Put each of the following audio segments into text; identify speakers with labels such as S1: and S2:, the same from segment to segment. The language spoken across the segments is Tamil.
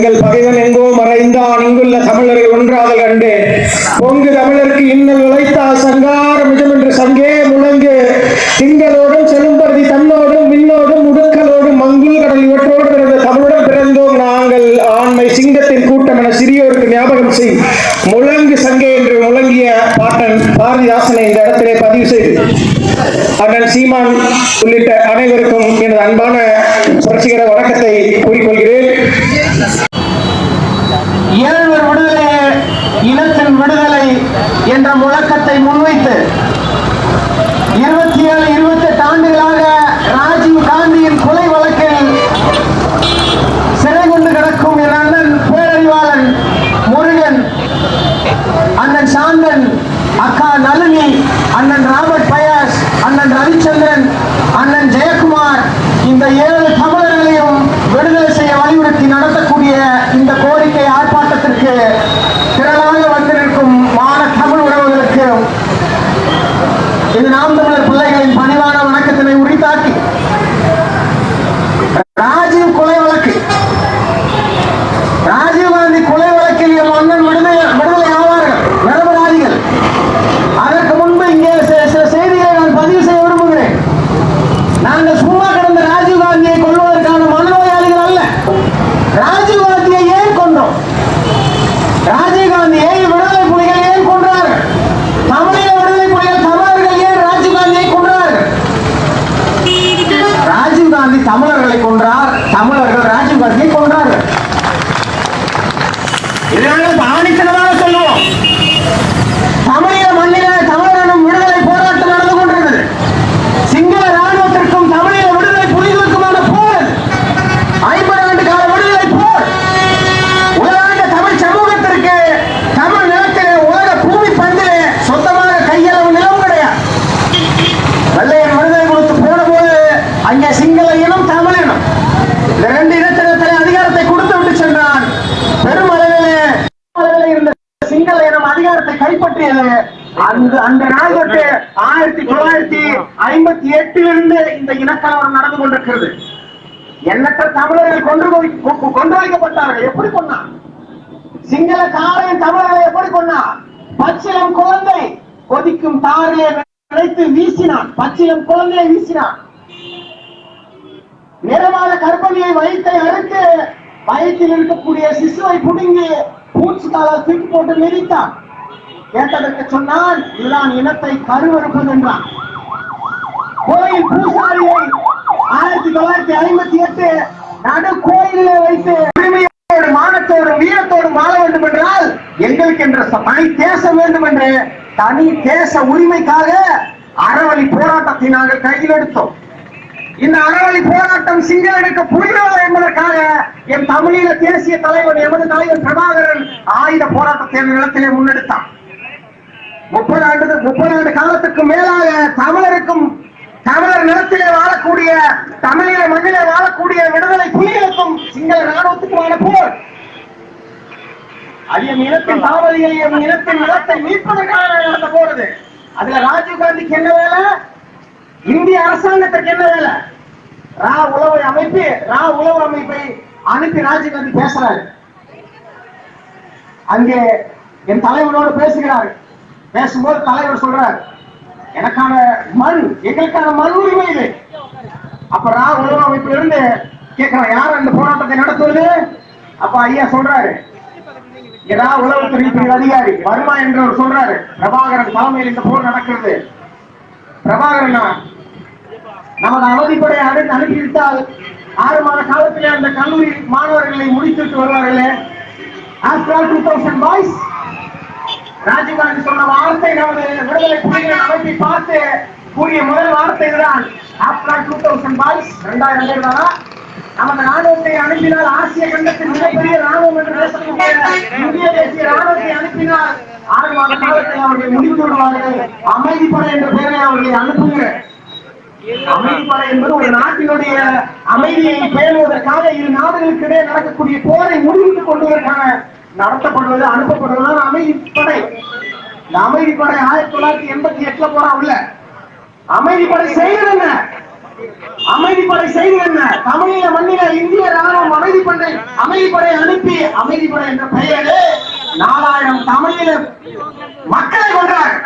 S1: எங்கள் பகைவன் எங்கோ மறைந்தான். இங்குள்ள தமிழர்கள் ஒன்றாக கண்டு பொங்கு தமிழருக்கு இன்னல் உழைத்தால் சங்கார என்று சங்கே முழங்கு. திங்களோடும் செலும்பருதி தன்னோடும் விண்ணோடும் முடுக்கலோடும் மங்குள் கடல் இவற்றோடு பிறந்த தமிழுடன் பிறந்தோம் நாங்கள். ஆண்மை சிங்கத்தின் கூட்டம் என சிறியோருக்கு ஞாபகம் செய். முழங்கு சங்கே என்று முழங்கிய பாட்டன் பாரதிதாசனை இந்த இடத்திலே பதிவு செய்து அண்ணன் சீமான் உள்ளிட்ட அனைவருக்கும் எனது அன்பான புரட்சிகர வணக்கத்தை கூறிக்கொள்கிறேன்
S2: ஏழ்வர் விடுதலை இனத்தின் விடுதலை என்ற முழக்கத்தை முன்வைத்து இருபத்தி ஏழு இருபத்தி எட்டு ஆண்டுகளாக ராஜீவ் காந்தியின் கொலை வழக்கில் சிறை கொண்டு கிடக்கும் என் அண்ணன் பேரறிவாளன் முருகன் அண்ணன் சாந்தன் அக்கா நளினி அண்ணன் ராபர்ட் பயாஸ் அண்ணன் ரவிச்சந்திரன் அண்ணன் ஜெய இந்த ஏழு தமிழர்களையும் விடுதலை செய்ய வலியுறுத்தி நடத்தக்கூடிய இந்த கோரிக்கை ஆர்ப்பாட்டத்திற்கு திரளாக வந்திருக்கும் மான தமிழ் உறவுகளுக்கு இது நாம் தமிழர் பிள்ளைகளின் பணிவான வணக்கத்தினை உரித்தாக்கி ராஜீவ் கொலை வழக்கு ராஜீவ் காந்தி கொலை வழக்கில் எம் அண்ணன் விடுதலை விடுதலை ஆவார்கள் நிரபராதிகள் அதற்கு முன்பு இங்கே சில சில செய்திகளை நான் பதிவு செய்ய விரும்புகிறேன் நாங்கள் சும்மா கிடந்த ராஜீவ் காந்தியை கொல்வதற்கான மனநோயாளிகள் அல்ல ராஜீவ் காந்தியை ஏன் கொண்டோம் ராஜீவ் காந்தியை விடுதலை புலிகள் ஏன் கொன்றார்கள் தமிழக விடுதலை புலிகள் தமிழர்கள் ஏன் ராஜீவ் காந்தியை கொன்றார்கள் ராஜீவ் காந்தி தமிழர்களை கொன்றார் தமிழர்கள் ராஜீவ் காந்தியை கொன்றார்கள் இதை நாங்கள் ஆணித்தனமாக சொல்லுவோம் தமிழக மண்ணில தமிழர்களும் விடுதலை போராட்டம் நடந்து கொண்டிருந்தது சிங்கள ராணுவத்திற்கும் தமிழக விடுதலை புலிகளுக்குமான போர் ஐம்பது ஆண்டு கால விடுதலை போர் உலகாண்ட தமிழ் சமூகத்திற்கு தமிழ் நிலத்திலே உலக பூமி பந்திலே சொந்தமாக கையளவு நிலம் கிடையாது வெள்ளையன் விடுதலை கொடுத்து போன போது அங்கே சிங்கள இனம் தமிழ் இனம் இந்த ரெண்டு இனத்தினத்திலே அதிகாரத்தை கொடுத்து விட்டு சென்றான் பெருமளவிலே பெருமளவிலே இருந்த சிங்கள இனம் அதிகாரத்தை கைப்பற்றியது அந்த அந்த நாள் தொட்டு ஆயிரத்தி தொள்ளாயிரத்தி ஐம்பத்தி எட்டிலிருந்து இந்த இனக்கலவரம் நடந்து கொண்டிருக்கிறது எண்ணற்ற தமிழர்கள் கொன்று போய்- கொ- கொன்று வைக்கப்பட்டார்கள் எப்படி கொண்டான் சிங்கள காரையும் தமிழர்களை எப்படி கொண்டான் பச்சிலம் குழந்தை கொதிக்கும் தாரிலே நினைத்து வீசினான். பச்சிலம் குழந்தையை வீசினான். நிறமாத கர்ப்பிணியை வயிற்றை அறுத்து வயிற்றில் இருக்கக்கூடிய சிசுவை புடுங்கி பூச்சி காலால் தூக்கி போட்டு மிதித்தான். கேட்டதற்கு சொன்னான் இதுதான் இனத்தை கருவறுப்பது என்றான். கோயில் பூசாரியை ஆயிரத்தி தொள்ளாயிரத்தி ஐம்பத்தி எட்டு நடு கோயிலே வைத்து மானத்தோடும் வீரத்தோடும் வாழ வேண்டும் என்றால் எங்களுக்கு என்ற தனி தேச வேண்டும் என்று தனி தேச உரிமைக்காக அறவழி போராட்டத்தை நாங்கள் கையில் எடுத்தோம். இந்த அறவழி போராட்டம் சிங்களனுக்கு புரிகிறது என்பதற்காக என் தமிழீழ தேசிய தலைவர் எமது தலைவர் பிரபாகரன் ஆயுத போராட்டத்தை நிலத்திலே முன்னெடுத்தான் முப்பது ஆண்டு முப்பது ஆண்டு காலத்துக்கு மேலாக தமிழருக்கும் தமிழர் நிலத்திலே வாழக்கூடிய தமிழீழ மண்ணிலே வாழக்கூடிய விடுதலை புலிகளுக்கும் சிங்கள ராணுவத்துக்குமான போர். அது என் இனத்தின் தாவதியை என் இனத்தின் நிலத்தை மீட்பதற்காக நடந்த போறது. அதுல ராஜீவ் காந்திக்கு என்ன வேலை? இந்திய அரசாங்கத்திற்கு என்ன வேலை? ரா உளவு அமைப்பு ரா உளவு அமைப்பை அனுப்பி ராஜீவ் காந்தி பேசுறாரு. அங்கே என் தலைவனோடு பேசுகிறார். பேசும்போது தலைவர் சொல்றார் எனக்கான மண் எங்களுக்கான மண் உரிமை இது. அப்ப ரா உளவு அமைப்பிலிருந்து கேட்கிறான் யார் அந்த போராட்டத்தை நடத்துவது? அப்ப ஐயா சொல்றாரு. ஏதா உளவுத்துறை பிரிவு அதிகாரி வர்மா என்றவர் சொல்றாரு. பிரபாகரன் தலைமையில் இந்த போர் நடக்கிறது. பிரபாகரனா நமது அவதிப்படை அடைந்து அனுப்பிவிட்டால் ஆறு மாத காலத்திலே அந்த கல்லூரி மாணவர்களை முடித்துட்டு வருவார்களே. After two thousand boys Rajiv Gandhi சொன்ன வார்த்தை நமது விடுதலை புலிகளின் அமைப்பை பார்த்து கூறிய முதல் வார்த்தை தான் ஆஃப்டர் டூ தௌசண்ட் பாய்ஸ் ரெண்டாயிரம் பேர் தானா? நமக்கு ராணுவத்தை அனுப்பினால் ஆசிய கண்டத்தில் மிகப்பெரிய ராணுவம் என்று பேசக்கூடிய இந்திய தேசிய ராணுவத்தை அனுப்பினால் ஆறு மாத காலத்தில் அவர்கள் முடித்து விடுவார்கள் அமைதிப்படை என்ற பெயரை அவர்களை அனுப்புங்க. அமைதிப்படை என்பது ஒரு நாட்டினுடைய அமைதியை பேணுவதற்காக இரு நாடுகளுக்கு இடையே நடக்கக்கூடிய போரை முடிவுக்கு கொள்வதற்கான நடத்தப்படுவது அனுப்பப்படுவதுதான் அமைதிப்படை. இந்த அமைதிப்படை ஆயிரத்தி தொள்ளாயிரத்தி எண்பத்தி எட்டுல போறா உள்ள. அமைதிப்படை செய்யறது என்ன அமைதிப்படை செய்து என்ன? தமிழீழ மண்ணில இந்திய ராணுவம் அமைதிப்படை அமைதிப்படை அனுப்பி அமைதிப்படை என்ற பெயரிலே நாலாயிரம் தமிழீழ மக்களை கொன்றார்கள்.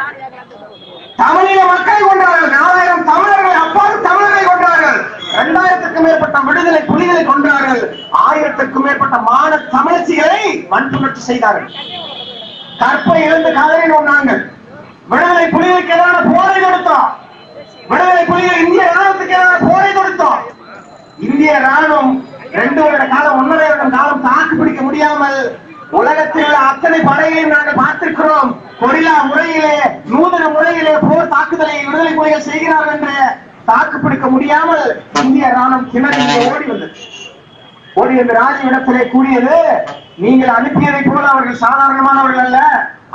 S2: தமிழீழ மக்களை கொன்றார்கள். நாலாயிரம் தமிழர்கள் அப்பாவி தமிழர்களை கொன்றார்கள். இரண்டாயிரத்துக்கும் மேற்பட்ட விடுதலை புலிகளை கொன்றார்கள். ஆயிரத்துக்கும் மேற்பட்ட மான தமிழச்சிகளை வன்புணர்ச்சி செய்தார்கள். கற்பை இழந்து கதறினோம் நாங்கள். விடுதலை புலிகளுக்கு எதிரான போரை தொடுத்தோம் விடுதலை புலிகள் இந்திய ராணுவத்துக்கு எதிரான போரை தொடுத்தோம் இந்திய ராணுவம் ரெண்டு வருட காலம் ஒன்றரை வருடம் காலம் தாக்கு பிடிக்க முடியாமல் உலகத்தில் உள்ள அத்தனை படையையும் நாங்கள் பார்த்திருக்கிறோம். கொரிலா முறையிலே நூதன முறையிலே போர் தாக்குதலை விடுதலை புலிகள் செய்கிறார் என்று தாக்கு பிடிக்க முடியாமல் இந்திய ராணுவம் கிணறு ஓடி வந்தது. ஓடி வந்து ராஜவிடத்திலே கூறியது நீங்கள் அனுப்பியதை போல அவர்கள் சாதாரணமானவர்கள் அல்ல.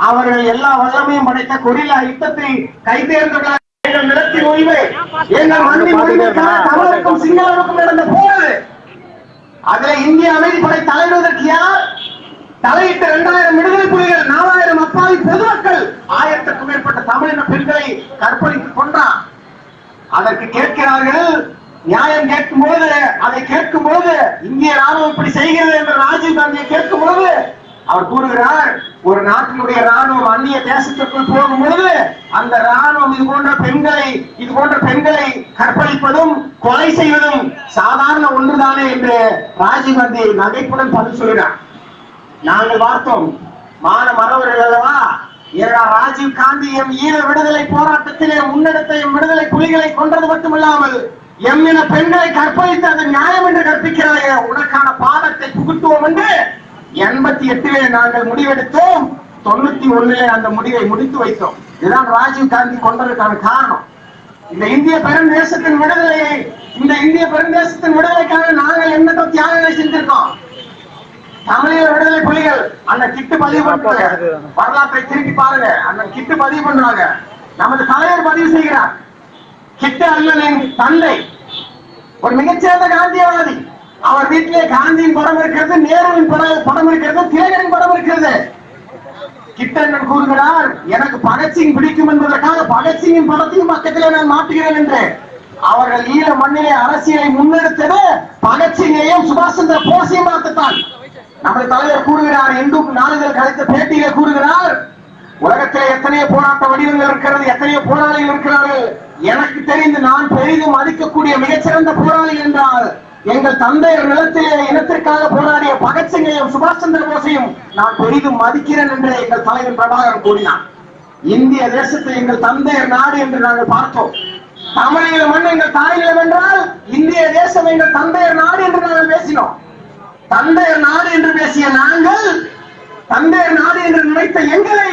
S2: அவர்கள் எல்லா வல்லமையும் படைத்த கொரிலா யுத்தத்தை கைதேர்ந்தவர்கள் எங்கள் நிலத்தின் உரிமை எங்கள் மண்ணின் உரிமைக்காக தமிழருக்கும் சிங்களருக்கும் நடந்த போர் அதுல இந்திய அமைதிப்படை தலைவதற்கு யார்? தலையிட்ட இரண்டாயிரம் விடுதலை புலிகள் நாலாயிரம் அப்பாவி பொதுமக்கள் ஆயிரத்துக்கும் மேற்பட்ட தமிழின பெண்களை கற்பழித்து கொன்றான் அதற்கு கேட்கிறார்கள் நியாயம் கேட்கும் போது அதை கேட்கும் போது இந்திய ராணுவம் இப்படி செய்கிறது என்று ராஜீவ் காந்தியை கேட்கும் போது அவர் கூறுகிறார் ஒரு நாட்டினுடைய ராணுவம் அந்நிய தேசத்திற்குள் போகும் பொழுது அந்த ராணுவம் இது போன்ற பெண்களை இது போன்ற பெண்களை கற்பழிப்பதும் கொலை செய்வதும் சாதாரண ஒன்றுதானே என்று ராஜீவ் காந்தி நகைப்புடன் பதில் சொல்கிறார் நாங்கள் பார்த்தோம் மான மறவர்கள் அல்லவா? ஏடா ராஜீவ் காந்தி எம் ஈழ விடுதலை போராட்டத்திலே முன்னெடுத்த எம் விடுதலை புலிகளை கொன்றது மட்டுமில்லாமல் எம் என பெண்களை கற்பழித்து அது நியாயம் என்று கற்பிக்கிறாயே உனக்கான பாதத்தை புகுத்துவோம் என்று எண்பத்தி எட்டிலே நாங்கள் முடிவெடுத்தோம். தொண்ணூத்தி ஒண்ணுல அந்த முடிவை முடித்து வைத்தோம். இதுதான் ராஜீவ் காந்தி கொண்டதற்கான காரணம். இந்த இந்திய பெருந்தேசத்தின் விடுதலையை இந்த இந்திய பெருந்தேசத்தின் விடுதலைக்காக நாங்கள் என்ன தியாகங்களை செஞ்சிருக்கோம்? தமிழக விடுதலை புலிகள் அந்த கிட்டு பதிவு பண்றாங்க. வரலாற்றை திருப்பி பாருங்க. அந்த கிட்டு பதிவு பண்றாங்க. நமது தலைவர் பதிவு செய்கிறார். கிட்டு அல்லனின் தந்தை ஒரு மிகச்சிறந்த காந்தியவாதி. அவர் வீட்டிலே காந்தியின் படம் இருக்கிறது நேருவின் படம் இருக்கிறது திலகரின் படம் இருக்கிறது. கிட்டண்ணன் கூறுகிறார் எனக்கு பகத்சிங் பிடிக்கும் என்பதற்காக பகத்சிங்கின் படத்தையும் பக்கத்திலே நான் மாட்டுகிறேன் என்று. அவர்கள் ஈழ மண்ணிலே அரசியலை முன்னெடுத்தது பகத்சிங்கையும் சுபாஷ் சந்திர போஸையும் பார்த்துத்தான். நமது தலைவர் கூறுகிறார் இந்து நாளிதழ் கழித்த பேட்டியிலே கூறுகிறார் உலகத்தில் எத்தனையோ போராட்ட வடிவங்கள் இருக்கிறது எத்தனையோ போராளிகள் இருக்கிறார்கள். எனக்கு தெரிந்து நான் பெரிதும் மதிக்கக்கூடிய மிகச்சிறந்த போராளி என்றால் எங்கள் தந்தையர் நிலத்திலே இனத்திற்காக போராடிய பகத்சிங்கையும் சுபாஷ் சந்திர போஸையும் நான் பெரிதும் மதிக்கிறேன் என்று எங்கள் தலைவர் பிரபாகரன் கூறினார். இந்திய தேசத்தை எங்கள் தந்தையர் நாடு என்று நாங்கள் பார்த்தோம். தமிழீழ மண் எங்கள் தாயிலம் என்றால் இந்திய தேசம் எங்கள் தந்தையர் நாடு என்று நாங்கள் பேசினோம். தந்தையர் நாடு என்று பேசிய நாங்கள் தந்தையர் நாடு என்று நினைத்த எங்களை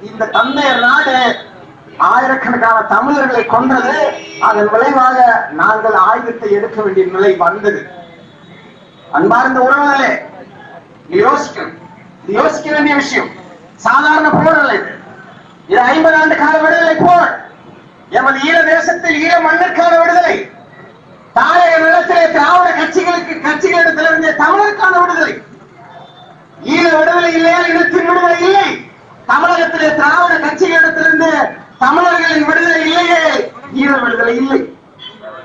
S2: இந்த தந்தையர் நாடு ஆயிரக்கணக்கான தமிழர்களை கொன்றது. அதன் விளைவாக நாங்கள் ஆயுதத்தை எடுக்க வேண்டிய நிலை வந்தது. அன்பார்ந்த உறவுகளே இது யோசிக்கணும் யோசிக்க வேண்டிய விஷயம். சாதாரண போர் அல்ல இது. இது ஐம்பது ஆண்டு கால விடுதலை போர். எமது ஈழ தேசத்தில் ஈழ மண்ணிற்கான விடுதலை. தாயக நிலத்திலே திராவிட கட்சிகளுக்கு கட்சிகளிடத்திலிருந்து தமிழருக்கான விடுதலை. ஈழ விடுதலை இல்லையா இனத்தின் விடுதலை இல்லை. தமிழகத்திலே திராவிட தமிழர்களின் விடுதலை இல்லையே. ஈழ விடுதலை இல்லை.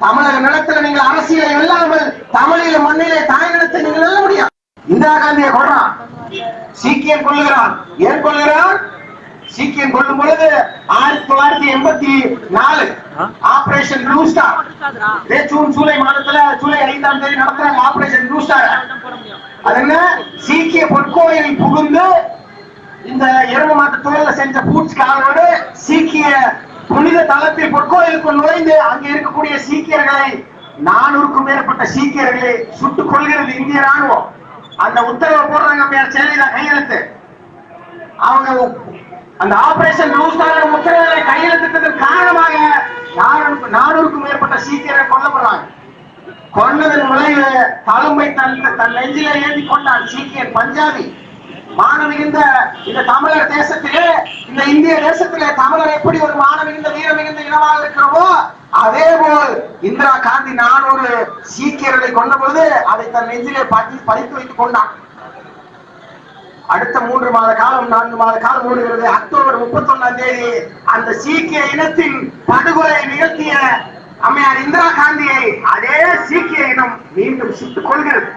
S2: தமிழக நிலத்துல நீங்கள் அரசியலை வெல்லாமல் தமிழில மண்ணிலே தாய் நிலத்தை நீங்கள் வெல்ல முடியாது. இந்திரா காந்தியை கொள்றான் சீக்கியம் கொள்ளுகிறான் ஏன் கொள்ளுகிறான் சீக்கியம் கொள்ளும் பொழுது ஆயிரத்தி தொள்ளாயிரத்தி எண்பத்தி நாலு operation blue star. June July மாதத்துல ஜூலை ஐந்தாம் தேதி நடத்துறாங்க ஆபரேஷன் ப்ளூ ஸ்டார். அது என்ன? சீக்கிய பொற்கோயில் புகுந்து இந்த எரும மாட்டு தொழில செஞ்ச பூட்ஸ் காலோடு சீக்கிய புனித தளத்தில் பொற்கோயிலுக்குள் நுழைந்து அங்க இருக்கக்கூடிய சீக்கியர்களை நானூறுக்கும் மேற்பட்ட சீக்கியர்களை சுட்டுக் கொள்கிறது இந்திய ராணுவம் அந்த உத்தரவை போடுறாங்க பேர் சென்னையில கையெழுத்து. அவங்க அந்த ஆபரேஷன் ப்ளூ ஸ்டார் உத்தரவுகளை கையெழுத்திட்டதன் காரணமாக நானூறுக்கும் மேற்பட்ட சீக்கியரை கொல்லப்படுறாங்க. கொன்னதன் விளைவு தலைமை தன் தன் நெஞ்சிலே ஏந்தி கொண்டான் சீக்கியர் பஞ்சாபி. மானமிகுந்த இந்த தமிழர் தேசத்திலே இந்த இந்திய தேசத்திலே தமிழர் எப்படி ஒரு மானமிகுந்த வீரமிகுந்த இனமாக இருக்கிறோமோ அதே போல் இந்திரா காந்தி நானூறு சீக்கியர்களை கொண்ட பொழுது அதை தன் நெஞ்சிலே பதி பதித்து வைத்துக் கொண்டான். அடுத்த மூன்று மாத காலம் நான்கு மாத காலம் ஓடுகிறது. அக்டோபர் முப்பத்தி ஒன்னாம் தேதி அந்த சீக்கிய இனத்தின் படுகொலை நிகழ்த்திய அம்மையார் இந்திரா காந்தியை அதே சீக்கிய இனம் மீண்டும் சுட்டுக் கொள்கிறது.